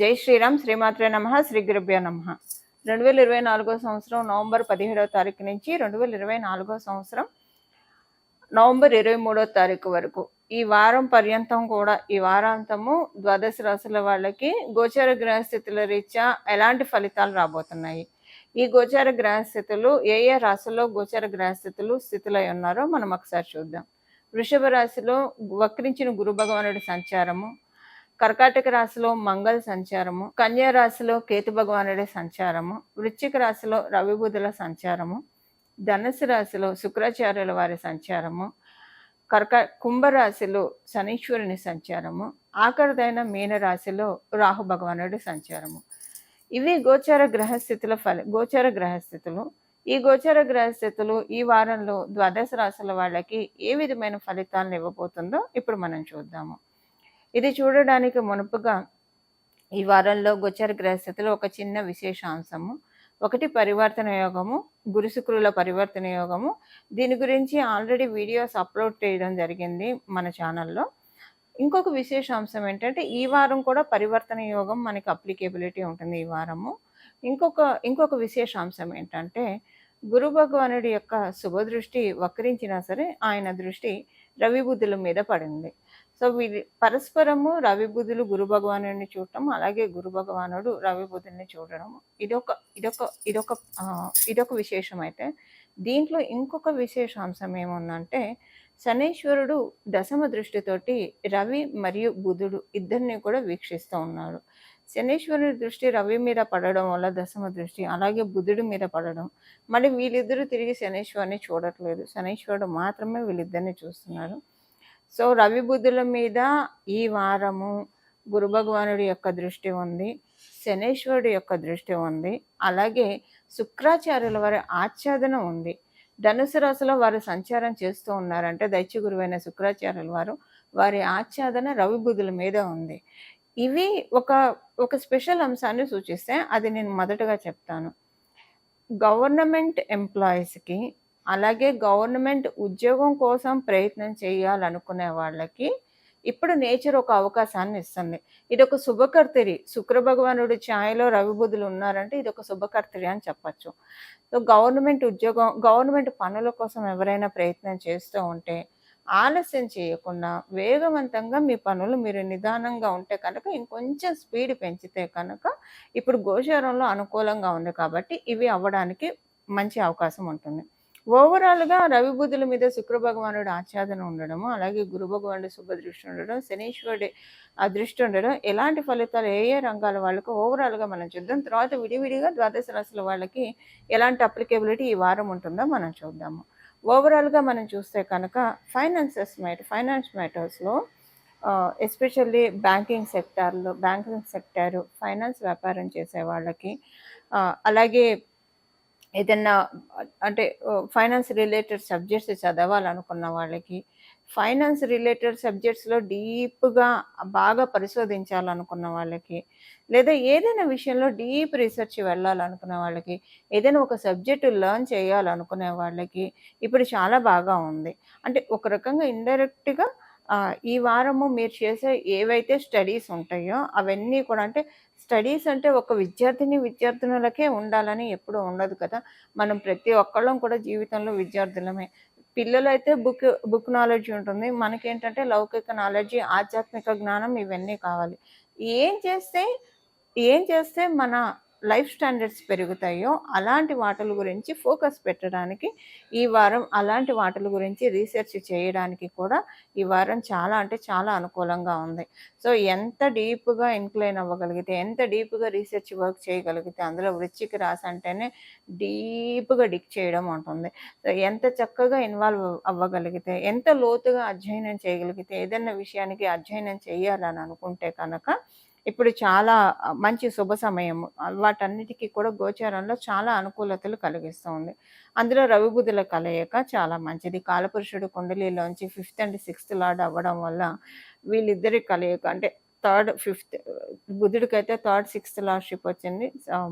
జై శ్రీరామ్ శ్రీమాత్రే నమ శ్రీ గురుభ్యో నమ. రెండు వేల ఇరవై నాలుగో సంవత్సరం నవంబర్ పదిహేడవ తారీఖు నుంచి రెండు వేల ఇరవై నాలుగో సంవత్సరం నవంబర్ ఇరవై మూడో తారీఖు వరకు. ఈ వారం పర్యంతం కూడా ఈ వారాంతము ద్వాదశ రాశుల వాళ్ళకి గోచార గ్రహస్థితుల రీత్యా ఎలాంటి ఫలితాలు రాబోతున్నాయి? ఈ గోచార గ్రహస్థితులు ఏ ఏ రాశుల్లో గోచార గ్రహస్థితులు స్థితులై ఉన్నారో మనం ఒకసారి చూద్దాం. వృషభ రాశిలో వక్రించిన గురు భగవానుడి సంచారము కర్కాటక రాశిలో మంగళ సంచారము కన్యా రాశిలో కేతు భగవానుడి సంచారము వృశ్చిక రాశిలో రవిబుధుల సంచారము ధనుసు రాశిలో శుక్రాచార్యుల వారి సంచారము కర్క కుంభరాశిలో శనీశ్వరుని సంచారము ఆఖరిదైన మీనరాశిలో రాహు భగవానుడి సంచారము. ఇవి గోచార గ్రహస్థితుల ఫల గోచార గ్రహస్థితులు. ఈ గోచార గ్రహస్థితులు ఈ వారంలో ద్వాదశ రాశుల వాళ్ళకి ఏ విధమైన ఫలితాలను ఇవ్వబోతుందో ఇప్పుడు మనం చూద్దాము. ఇది చూడడానికి మునుపుగా ఈ వారంలో గోచర గ్రహస్థితిలో ఒక చిన్న విశేషాంశము. ఒకటి పరివర్తన యోగము గురుశుక్రుల పరివర్తన యోగము. దీని గురించి ఆల్రెడీ వీడియోస్ అప్లోడ్ చేయడం జరిగింది మన ఛానల్లో. ఇంకొక విశేషాంశం ఏంటంటే ఈ వారం కూడా పరివర్తన యోగం మనకి అప్లికేబిలిటీ ఉంటుంది ఈ వారము. ఇంకొక ఇంకొక విశేషాంశం ఏంటంటే గురు భగవానుడి యొక్క శుభదృష్టి వక్రించినా సరే ఆయన దృష్టి రవి బుద్ధుల మీద పడింది. సో వీరి పరస్పరము రవి బుద్ధులు గురు భగవానుడిని చూడటం అలాగే గురు భగవానుడు రవి బుద్ధుల్ని చూడడం ఇదొక ఇదొక ఇదొక ఇదొక విశేషం అయితే దీంట్లో ఇంకొక విశేషాంశం ఏముందంటే శనేశ్వరుడు దశమ దృష్టితోటి రవి మరియు బుధుడు ఇద్దరిని కూడా వీక్షిస్తూ ఉన్నాడు శనీశ్వరుడి దృష్టి రవి మీద పడడం వల్ల దశమ దృష్టి అలాగే బుధుడి మీద పడడం. మళ్ళీ వీళ్ళిద్దరూ తిరిగి శనీశ్వరుని చూడట్లేదు. శనీశ్వరుడు మాత్రమే వీళ్ళిద్దరిని చూస్తున్నారు. సో రవి బుద్ధుల మీద ఈ వారము గురు భగవానుడి యొక్క దృష్టి ఉంది శనేశ్వరుడి యొక్క దృష్టి ఉంది అలాగే శుక్రాచార్యుల వారి ఆచ్ఛాదన ఉంది. ధనుసు రాశిలో వారు సంచారం చేస్తూ ఉన్నారంటే దైత్య గురువైన శుక్రాచార్యుల వారు వారి ఆచ్ఛాదన రవి బుద్ధుల మీద ఉంది. ఇవి ఒక ఒక స్పెషల్ అంశాన్ని సూచిస్తే అది నేను మొదటగా చెప్తాను. గవర్నమెంట్ ఎంప్లాయీస్కి అలాగే గవర్నమెంట్ ఉద్యోగం కోసం ప్రయత్నం చేయాలనుకునే వాళ్ళకి ఇప్పుడు నేచర్ ఒక అవకాశాన్ని ఇస్తుంది. ఇది ఒక శుభకర్తరి శుక్ర భగవానుడి ఛాయలో రవి బుధులు ఉన్నారంటే ఇది ఒక శుభకర్తరి అని చెప్పచ్చు. సో గవర్నమెంట్ ఉద్యోగం గవర్నమెంట్ పనుల కోసం ఎవరైనా ప్రయత్నం చేస్తూ ఉంటే ఆలస్యం చేయకుండా వేగవంతంగా మీ పనులు మీరు నిదానంగా ఉంటే కనుక ఇంకొంచెం స్పీడ్ పెంచితే కనుక ఇప్పుడు గోచారంలో అనుకూలంగా ఉంది కాబట్టి ఇవి అవ్వడానికి మంచి అవకాశం ఉంటుంది. ఓవరాల్గా రవి బుద్ధుల మీద శుక్ర భగవానుడు ఆచ్ఛాదన ఉండడము అలాగే గురు భగవానుడు శుభదృష్టి ఉండడం శనీశ్వరుడి ఆ దృష్టి ఉండడం ఎలాంటి ఫలితాలు ఏ ఏ రంగాల వాళ్ళకు ఓవరాల్గా మనం చూద్దాం. తర్వాత విడివిడిగా ద్వాదశ రాశుల వాళ్ళకి ఎలాంటి అప్లికేబిలిటీ ఈ వారం ఉంటుందో మనం చూద్దాము. ఓవరాల్గా మనం చూస్తే కనుక ఫైనాన్సెస్ మ్యాటర్ ఫైనాన్స్ మ్యాటర్స్లో ఎస్పెషల్లీ బ్యాంకింగ్ సెక్టార్లో బ్యాంకింగ్ సెక్టారు ఫైనాన్స్ వ్యాపారం చేసే వాళ్ళకి అలాగే ఏదన్నా అంటే ఫైనాన్స్ రిలేటెడ్ సబ్జెక్ట్స్ చదవాలనుకున్న వాళ్ళకి ఫైనాన్స్ రిలేటెడ్ సబ్జెక్ట్స్లో డీప్గా బాగా పరిశోధించాలనుకున్న వాళ్ళకి లేదా ఏదైనా విషయంలో డీప్ రీసెర్చ్ వెళ్ళాలనుకునే వాళ్ళకి ఏదైనా ఒక సబ్జెక్టు లర్న్ చేయాలనుకునే వాళ్ళకి ఇప్పుడు చాలా బాగా ఉంది. అంటే ఒక రకంగా ఇండైరెక్ట్గా ఈ వారము మీరు చేసే ఏవైతే స్టడీస్ ఉంటాయో అవన్నీ కూడా అంటే స్టడీస్ అంటే ఒక విద్యార్థిని విద్యార్థినులకే ఉండాలని ఎప్పుడూ ఉండదు కదా. మనం ప్రతి ఒక్కళ్ళం కూడా జీవితంలో విద్యార్థులమే. పిల్లలైతే బుక్ బుక్ నాలెడ్జ్ ఉంటుంది. మనకేంటంటే లౌకిక నాలెడ్జ్ ఆధ్యాత్మిక జ్ఞానం ఇవన్నీ కావాలి. ఏం చేస్తే ఏం చేస్తే మన లైఫ్ స్టాండర్డ్స్ పెరుగుతాయో అలాంటి వాటల గురించి ఫోకస్ పెట్టడానికి ఈ వారం అలాంటి వాటల గురించి రీసెర్చ్ చేయడానికి కూడా ఈ వారం చాలా అంటే చాలా అనుకూలంగా ఉంది. సో ఎంత డీప్గా ఇన్క్లైన్ అవ్వగలిగితే ఎంత డీప్గా రీసెర్చ్ వర్క్ చేయగలిగితే అందులో వృచ్చికి రాసి అంటేనే డీప్గా డిక్ చేయడం ఉంటుంది. సో ఎంత చక్కగా ఇన్వాల్వ్ అవ్వగలిగితే ఎంత లోతుగా అధ్యయనం చేయగలిగితే ఏదైనా విషయానికి అధ్యయనం చేయాలని అనుకుంటే కనుక ఇప్పుడు చాలా మంచి శుభ సమయం. వాటన్నిటికీ కూడా గోచారంలో చాలా అనుకూలతలు కలిగిస్తుంది. అందులో రవి బుధుల కలయిక చాలా మంచిది. కాలపురుషుడు కుండలిలోంచి ఫిఫ్త్ అండ్ సిక్స్త్ లార్డ్ అవ్వడం వల్ల వీళ్ళిద్దరి కలయిక అంటే థర్డ్ ఫిఫ్త్ బుధుడికైతే థర్డ్ సిక్స్త్ లార్డ్షిప్ వచ్చింది.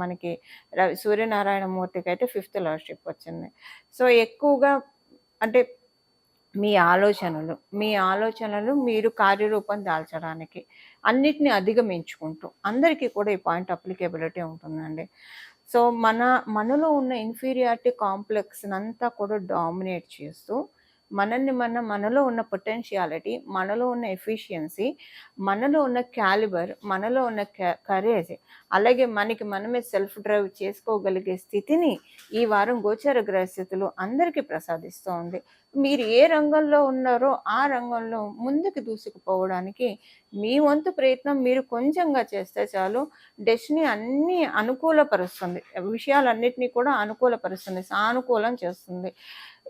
మనకి రవి సూర్యనారాయణ మూర్తికి అయితే ఫిఫ్త్ లార్డ్షిప్ వచ్చింది. సో ఎక్కువగా అంటే మీ ఆలోచనలు మీ ఆలోచనలు మీరు కార్యరూపం దాల్చడానికి అన్నిటిని అధిగమించుకుంటూ అందరికీ కూడా ఈ పాయింట్ అప్లికేబిలిటీ ఉంటుందండి. సో మన మనలో ఉన్న ఇన్ఫీరియారిటీ కాంప్లెక్స్ అంతా కూడా డామినేట్ చేస్తూ మనల్ని మన మనలో ఉన్న పొటెన్షియాలిటీ మనలో ఉన్న ఎఫిషియన్సీ మనలో ఉన్న క్యాలిబర్ మనలో ఉన్న కరేజ్ అలాగే మనకి మనమే సెల్ఫ్ డ్రైవ్ చేసుకోగలిగే స్థితిని ఈ వారం గోచర గ్రహస్థితులు అందరికీ ప్రసాదిస్తూ ఉంది మీరు ఏ రంగంలో ఉన్నారో ఆ రంగంలో ముందుకు దూసుకుపోవడానికి మీ వంతు ప్రయత్నం మీరు కొంచెంగా చేస్తే చాలు డెస్టినీ అన్నీ అనుకూలపరుస్తుంది. విషయాలన్నింటినీ కూడా అనుకూలపరుస్తుంది సానుకూలం చేస్తుంది.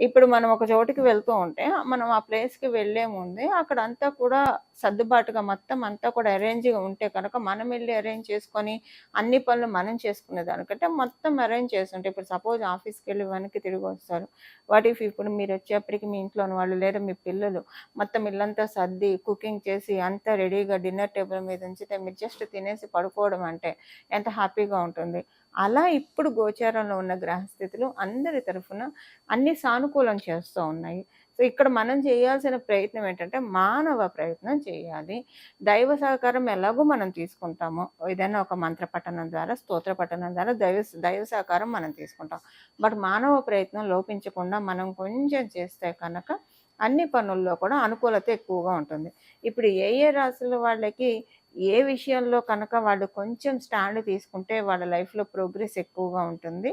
ఇప్పుడు మనం ఒక చోటికి వెళ్తూ ఉంటే మనం ఆ ప్లేస్కి వెళ్ళే ముందే అక్కడ అంతా కూడా సర్దుబాటుగా మొత్తం అంతా కూడా అరేంజ్గా ఉంటే కనుక మనం వెళ్ళి అరేంజ్ చేసుకొని అన్ని పనులు మనం చేసుకునే దానికంటే మొత్తం అరేంజ్ చేస్తుంటే ఇప్పుడు సపోజ్ ఆఫీస్కి వెళ్ళి వెనక్కి తిరిగి వస్తారు. వాట్ ఇఫ్ ఇప్పుడు మీరు వచ్చేప్పటికి మీ ఇంట్లోని వాళ్ళు లేదా మీ పిల్లలు మొత్తం ఇల్లంతా సర్ది కుకింగ్ చేసి అంతా రెడీగా డిన్నర్ టేబుల్ మీద ఉంచితే మీరు జస్ట్ తినేసి పడుకోవడం అంటే ఎంత హ్యాపీగా ఉంటుంది. అలా ఇప్పుడు గోచారంలో ఉన్న గ్రహస్థితులు అందరి తరఫున అన్ని సానుకూలం చేస్తూ ఉన్నాయి. సో ఇక్కడ మనం చేయాల్సిన ప్రయత్నం ఏంటంటే మానవ ప్రయత్నం చేయాలి. దైవ సహకారం ఎలాగో మనం తీసుకుంటామో ఏదైనా ఒక మంత్ర పఠనం ద్వారా స్తోత్ర పఠనం ద్వారా దైవ దైవ సహకారం మనం తీసుకుంటాం. బట్ మానవ ప్రయత్నం లోపించకుండా మనం కొంచెం చేస్తే కనుక అన్ని పనుల్లో కూడా అనుకూలత ఎక్కువగా ఉంటుంది. ఇప్పుడు ఏ ఏ రాశుల వాళ్ళకి ఏ విషయంలో కనుక వాళ్ళు కొంచెం స్టాండ్ తీసుకుంటే వాళ్ళ లైఫ్లో ప్రోగ్రెస్ ఎక్కువగా ఉంటుంది.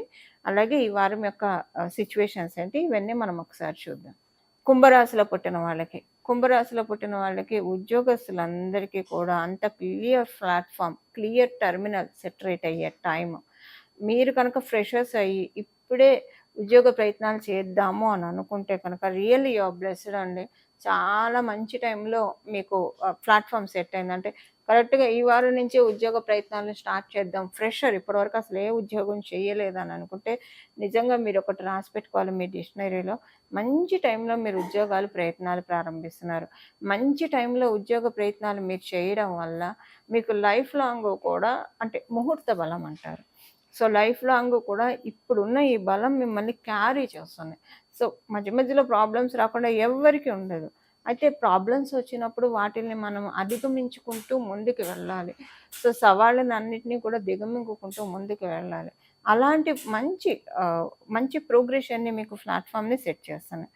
అలాగే ఈ వారం యొక్క సిచ్యువేషన్స్ ఏంటి? ఇవన్నీ మనం ఒకసారి చూద్దాం. కుంభరాశిలో పుట్టిన వాళ్ళకి కుంభరాశిలో పుట్టిన వాళ్ళకి ఉద్యోగస్తులందరికీ కూడా అంత క్లియర్ ప్లాట్ఫామ్ క్లియర్ టర్మినల్ సెటరేట్ అయ్యే టైం మీరు కనుక ఫ్రెషర్స్ అయ్యి ఇప్పుడే ఉద్యోగ ప్రయత్నాలు చేద్దాము అని అనుకుంటే కనుక రియల్లీ యువర్ బ్లెస్డ్ అండి. చాలా మంచి టైంలో మీకు ప్లాట్ఫామ్ సెట్ అయిందంటే కరెక్ట్గా ఈ వారం నుంచే ఉద్యోగ ప్రయత్నాలను స్టార్ట్ చేద్దాం. ఫ్రెషర్ ఇప్పటివరకు అసలు ఏ ఉద్యోగం చేయలేదని అనుకుంటే నిజంగా మీరు ఒకటి రాసి పెట్టుకోవాలి మీ డిక్షనరీలో. మంచి టైంలో మీరు ఉద్యోగాలు ప్రయత్నాలు ప్రారంభిస్తున్నారు. మంచి టైంలో ఉద్యోగ ప్రయత్నాలు మీరు చేయడం వల్ల మీకు లైఫ్ లాంగ్ కూడా అంటే ముహూర్త బలం అంటారు. సో లైఫ్ లాంగ్ కూడా ఇప్పుడున్న ఈ బలం మిమ్మల్ని క్యారీ చేస్తుంది. సో మధ్య మధ్యలో ప్రాబ్లమ్స్ రాకుండా ఎవరికి ఉండదు. అయితే ప్రాబ్లమ్స్ వచ్చినప్పుడు వాటిని మనం అధిగమించుకుంటూ ముందుకు వెళ్ళాలి. సో సవాళ్ళని అన్నింటినీ కూడా దిగమింగుకుంటూ ముందుకు వెళ్ళాలి. అలాంటి మంచి మంచి ప్రోగ్రెషన్ని మీకు ప్లాట్ఫామ్ని సెట్ చేస్తాను.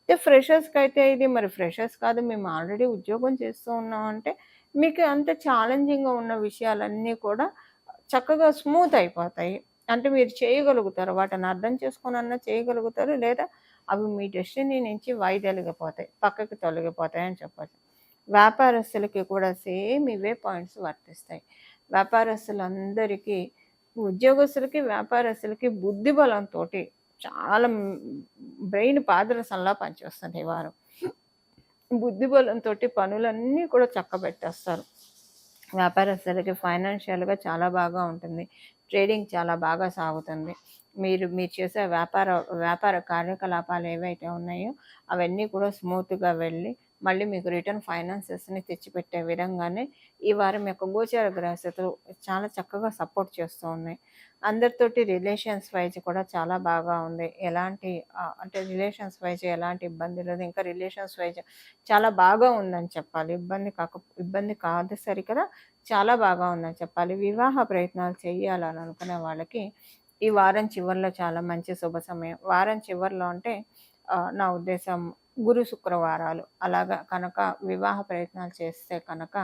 అయితే ఫ్రెషర్స్కి అయితే ఇది మరి ఫ్రెషర్స్ కాదు మేము ఆల్రెడీ ఉద్యోగం చేస్తూ ఉన్నామంటే మీకు అంత ఛాలెంజింగ్గా ఉన్న విషయాలన్నీ కూడా చక్కగా స్మూత్ అయిపోతాయి. అంటే మీరు చేయగలుగుతారు వాటిని అర్థం చేసుకొని అన్నా చేయగలుగుతారు లేదా అవి మీ డెస్టినీ నుంచి వైదొలిగిపోతాయి పక్కకు తొలగిపోతాయి అని చెప్పచ్చు. వ్యాపారస్తులకి కూడా సేమ్ ఇవే పాయింట్స్ వర్తిస్తాయి. వ్యాపారస్తులందరికీ ఉద్యోగస్తులకి వ్యాపారస్తులకి బుద్ధి బలంతో చాలా బ్రెయిన్ పాదరసంలా పనిచేస్తుంది వారు వారం. బుద్ధి బలంతో పనులన్నీ కూడా చక్కబెట్టేస్తారు. వ్యాపారస్తులకి ఫైనాన్షియల్గా చాలా బాగా ఉంటుంది. ట్రేడింగ్ చాలా బాగా సాగుతుంది. మీరు మీరు చేసే వ్యాపార వ్యాపార కార్యకలాపాలు ఏవైతే ఉన్నాయో అవన్నీ కూడా స్మూత్గా వెళ్ళి మళ్ళీ మీకు రిటర్న్ ఫైనాన్సెస్ని తెచ్చిపెట్టే విధంగానే ఈ వారం యొక్క గోచార గ్రహస్థితులు చాలా చక్కగా సపోర్ట్ చేస్తూ ఉన్నాయి. అందరితోటి రిలేషన్స్ వైజ్ కూడా చాలా బాగా ఉంది. ఎలాంటి అంటే రిలేషన్స్ వైజ్ ఎలాంటి ఇబ్బంది లేదు. ఇంకా రిలేషన్స్ వైజ్ చాలా బాగా ఉందని చెప్పాలి. ఇబ్బంది కాక ఇబ్బంది కాదు సరి కదా చాలా బాగా ఉందని చెప్పాలి. వివాహ ప్రయత్నాలు చేయాలని అనుకునే వాళ్ళకి ఈ వారం చివరిలో చాలా మంచి శుభ సమయం. వారం చివరిలో అంటే నా ఉద్దేశం గురు శుక్రవారాలు. అలాగా కనుక వివాహ ప్రయత్నాలు చేస్తే కనుక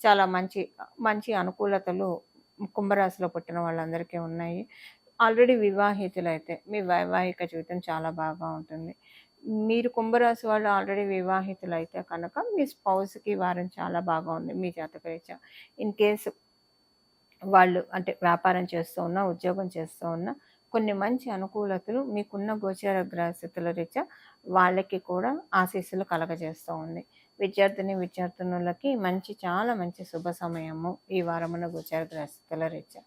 చాలా మంచి మంచి అనుకూలతలు కుంభరాశిలో పుట్టిన వాళ్ళందరికీ ఉన్నాయి. ఆల్రెడీ వివాహితులు అయితే మీ వైవాహిక జీవితం చాలా బాగా ఉంటుంది. మీరు కుంభరాశి వాళ్ళు ఆల్రెడీ వివాహితులు అయితే కనుక మీ స్పౌస్కి వారం చాలా బాగా ఉంది మీ జాతకరీత్యా. ఇన్ కేసు వాళ్ళు అంటే వ్యాపారం చేస్తూ ఉన్నా ఉద్యోగం చేస్తూ ఉన్నా కొన్ని మంచి అనుకూలతలు మీకున్న గోచర గ్రహస్థితుల రీత్యా వాళ్ళకి కూడా ఆశీస్సులు కలగజేస్తూ ఉంది. విద్యార్థిని విద్యార్థినులకి మంచి చాలా మంచి శుభ సమయము ఈ వారమున గోచర గ్రహస్థితుల రీత్యా.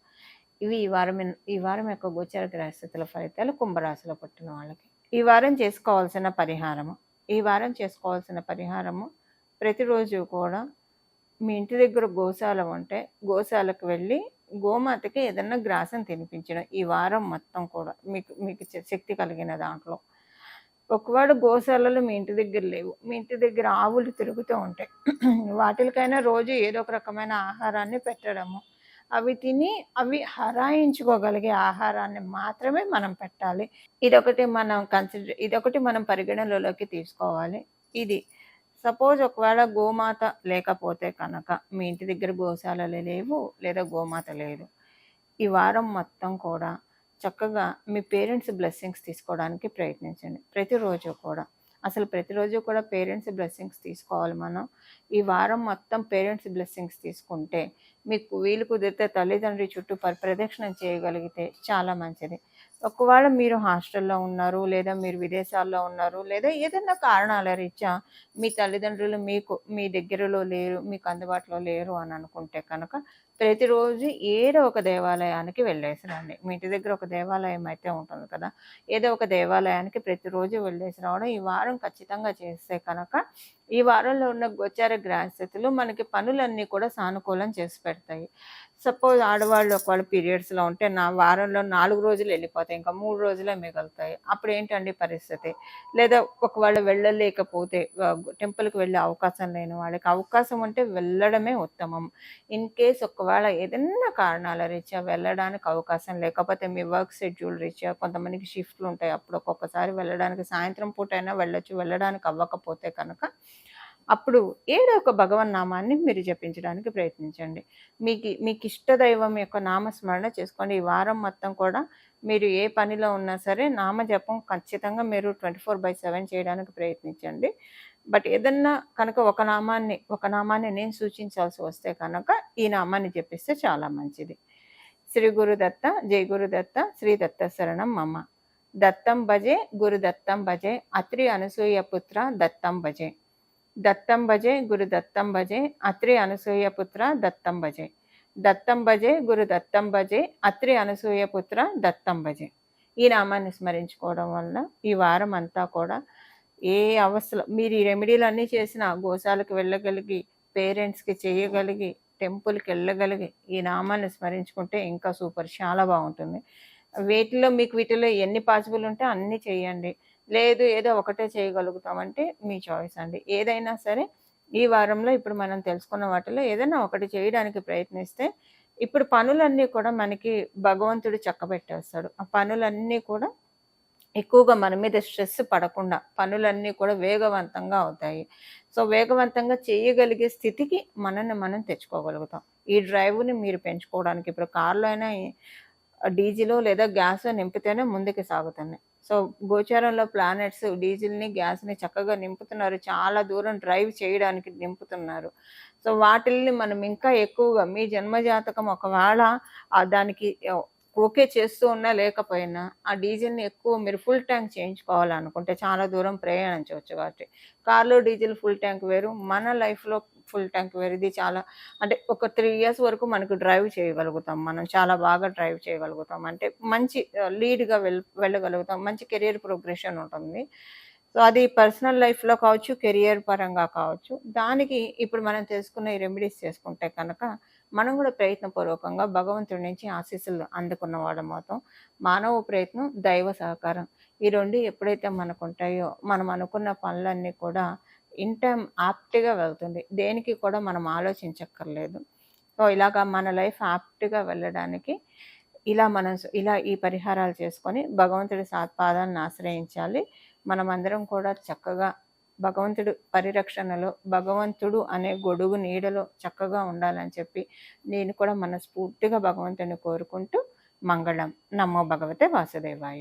ఇవి ఈ వారం ఈ వారం యొక్క గోచర గ్రహస్థితుల ఫలితాలు కుంభరాశిలో పుట్టిన వాళ్ళకి. ఈ వారం చేసుకోవాల్సిన పరిహారము ఈ వారం చేసుకోవాల్సిన పరిహారము ప్రతిరోజు కూడా మీ ఇంటి దగ్గర గోశాల ఉంటే గోశాలకు వెళ్ళి గోమాతకి ఏదన్నా గ్రాసం తినిపించడం ఈ వారం మొత్తం కూడా మీకు మీకు శక్తి కలిగిన దాంట్లో. ఒకవేళ గోశాలలు మీ ఇంటి దగ్గర లేవు మీ ఇంటి దగ్గర ఆవులు తిరుగుతూ ఉంటాయి వాటికైనా రోజు ఏదో ఒక రకమైన ఆహారాన్ని పెట్టడము. అవి తిని అవి హరాయించుకోగలిగే ఆహారాన్ని మాత్రమే మనం పెట్టాలి. ఇదొకటి మనం కన్సిడర్ ఇదొకటి మనం పరిగణనలోకి తీసుకోవాలి. ఇది సపోజ్ ఒకవేళ గోమాత లేకపోతే కనుక మీ ఇంటి దగ్గర గోశాలలు లేవు లేదా గోమాత లేదు ఈ వారం మొత్తం కూడా చక్కగా మీ పేరెంట్స్ బ్లెస్సింగ్స్ తీసుకోవడానికి ప్రయత్నించండి. ప్రతిరోజు కూడా. అసలు ప్రతిరోజు కూడా పేరెంట్స్ బ్లెస్సింగ్స్ తీసుకోవాలి మనం. ఈ వారం మొత్తం పేరెంట్స్ బ్లెస్సింగ్స్ తీసుకుంటే మీకు వీలు కుదిరితే తల్లిదండ్రి చుట్టూ పరిప్రదక్షిణం చేయగలిగితే చాలా మంచిది. ఒకవేళ మీరు హాస్టల్లో ఉన్నారు లేదా మీరు విదేశాల్లో ఉన్నారు లేదా ఏదైనా కారణాల రీత్యా మీ తల్లిదండ్రులు మీకు మీ దగ్గరలో లేరు మీకు అందుబాటులో లేరు అని అనుకుంటే కనుక ప్రతిరోజు ఏదో ఒక దేవాలయానికి వెళ్ళేసి రండి మీ ఇంటి దగ్గర ఒక దేవాలయం అయితే ఉంటుంది కదా ఏదో ఒక దేవాలయానికి ప్రతిరోజు వెళ్ళేసి రావడం ఈ వారం ఖచ్చితంగా చేస్తే కనుక ఈ వారంలో ఉన్న గోచార గ్రహస్థితులు మనకి పనులన్నీ కూడా సానుకూలం చేసి పెడతాయి. సపోజ్ ఆడవాళ్ళు ఒకవేళ పీరియడ్స్లో ఉంటే నా వారంలో నాలుగు రోజులు వెళ్ళిపోతాయి ఇంకా మూడు రోజులే మిగులుతాయి. అప్పుడు ఏంటండి పరిస్థితి? లేదా ఒకవేళ వెళ్ళలేకపోతే టెంపుల్కి వెళ్ళే అవకాశం లేని వాళ్ళకి అవకాశం ఉంటే వెళ్ళడమే ఉత్తమం. ఇన్ కేస్ ఒకవేళ ఏదైనా కారణాల రీత్యా వెళ్ళడానికి అవకాశం లేకపోతే మీ వర్క్ షెడ్యూల్ రీత్యా కొంతమందికి షిఫ్ట్లు ఉంటాయి. అప్పుడు ఒక్కొక్కసారి వెళ్ళడానికి సాయంత్రం పూట అయినా వెళ్ళొచ్చు వెళ్ళడానికి అవ్వకపోతే కనుక అప్పుడు ఏదో ఒక భగవన్ నామాన్ని మీరు జపించడానికి ప్రయత్నించండి. మీకు మీకు ఇష్ట దైవం యొక్క నామస్మరణ చేసుకోండి. ఈ వారం మొత్తం కూడా మీరు ఏ పనిలో ఉన్నా సరే నామ జపం ఖచ్చితంగా మీరు ట్వంటీ ఫోర్ బై సెవెన్ చేయడానికి ప్రయత్నించండి. బట్ ఏదన్నా కనుక ఒక నామాన్ని ఒక నామాన్ని నేను సూచించాల్సి వస్తే కనుక ఈ నామాన్ని జపిస్తే చాలా మంచిది. శ్రీ గురుదత్త జై గురుదత్త శ్రీ దత్త శరణం మమ్మ దత్తం భజే గురుదత్తం భజే అత్రి అనసూయ పుత్ర దత్తం భజే. దత్తం భజే గురు దత్తం భజే అత్రి అనసూయ పుత్ర దత్తం భజే. దత్తం భజే గురు దత్తం భజే అత్రి అనసూయ పుత్ర దత్తం భజే. ఈ నామాన్ని స్మరించుకోవడం వలన ఈ వారం అంతా కూడా ఏ అవస్థలో మీరు ఈ రెమెడీలు అన్నీ చేసిన గోశాలకు వెళ్ళగలిగి పేరెంట్స్కి చేయగలిగి టెంపుల్కి వెళ్ళగలిగి ఈ నామాన్ని స్మరించుకుంటే ఇంకా సూపర్ చాలా బాగుంటుంది. వీటిలో మీకు వీటిలో ఎన్ని పాసిబుల్ ఉంటే అన్నీ చేయండి. లేదు ఏదో ఒకటే చేయగలుగుతామంటే మీ చాయిస్ అండి. ఏదైనా సరే ఈ వారంలో ఇప్పుడు మనం తెలుసుకున్న వాటిలో ఏదైనా ఒకటి చేయడానికి ప్రయత్నిస్తే ఇప్పుడు పనులన్నీ కూడా మనకి భగవంతుడు చక్కబెట్టేస్తాడు. ఆ పనులన్నీ కూడా ఎక్కువగా మన మీద స్ట్రెస్ పడకుండా పనులన్నీ కూడా వేగవంతంగా అవుతాయి. సో వేగవంతంగా చేయగలిగే స్థితికి మనల్ని మనం తెచ్చుకోగలుగుతాం. ఈ డ్రైవ్ని మీరు పెంచుకోవడానికి ఇప్పుడు కార్లో అయినా డీజిలో లేదా గ్యాస్లో నింపితేనే ముందుకు సాగుతున్నాయి సో గోచారంలో ప్లానెట్స్ డీజిల్ని గ్యాస్ని చక్కగా నింపుతున్నారు. చాలా దూరం డ్రైవ్ చేయడానికి నింపుతున్నారు. సో వాటిల్ని మనం ఇంకా ఎక్కువగా మీ జన్మజాతకం ఒకవేళ దానికి ఓకే చేస్తూ ఉన్నా లేకపోయినా ఆ డీజిల్ని ఎక్కువ మీరు ఫుల్ ట్యాంక్ చేయించుకోవాలనుకుంటే చాలా దూరం ప్రయాణించవచ్చు కాబట్టి. కార్లో డీజిల్ ఫుల్ ట్యాంక్ వేరు. మన లైఫ్లో ఫుల్ ట్యాంక్ వెరిది చాలా అంటే ఒక త్రీ ఇయర్స్ వరకు మనకు డ్రైవ్ చేయగలుగుతాం మనం చాలా బాగా డ్రైవ్ చేయగలుగుతాం. అంటే మంచి లీడ్గా వెళ్ వెళ్ళగలుగుతాం మంచి కెరియర్ ప్రోగ్రెషన్ ఉంటుంది. సో అది పర్సనల్ లైఫ్లో కావచ్చు కెరియర్ పరంగా కావచ్చు దానికి ఇప్పుడు మనం తెలుసుకున్న ఈ రెమెడీస్ చేసుకుంటే కనుక మనం కూడా ప్రయత్నపూర్వకంగా భగవంతుడి నుంచి ఆశీస్సులు అందుకున్న వాళ్ళం మొత్తం మానవ ప్రయత్నం దైవ సహకారం. ఈ రెండు ఎప్పుడైతే మనకు ఉంటాయో మనం అనుకున్న పనులన్నీ కూడా ఇన్ టైం ఆప్ట్గా వెళ్తుంది. దేనికి కూడా మనం ఆలోచించక్కర్లేదు. సో ఇలాగా మన లైఫ్ ఆప్ట్గా వెళ్ళడానికి ఇలా మనం ఇలా ఈ పరిహారాలు చేసుకొని భగవంతుడి సాత్పాదాలను ఆశ్రయించాలి. మనమందరం కూడా చక్కగా భగవంతుడు పరిరక్షణలో భగవంతుడు అనే గొడుగు నీడలో చక్కగా ఉండాలని చెప్పి నేను కూడా మనస్ఫూర్తిగా భగవంతుని కోరుకుంటూ మంగళం. నమ్మో భగవతే వాసుదేవాయ.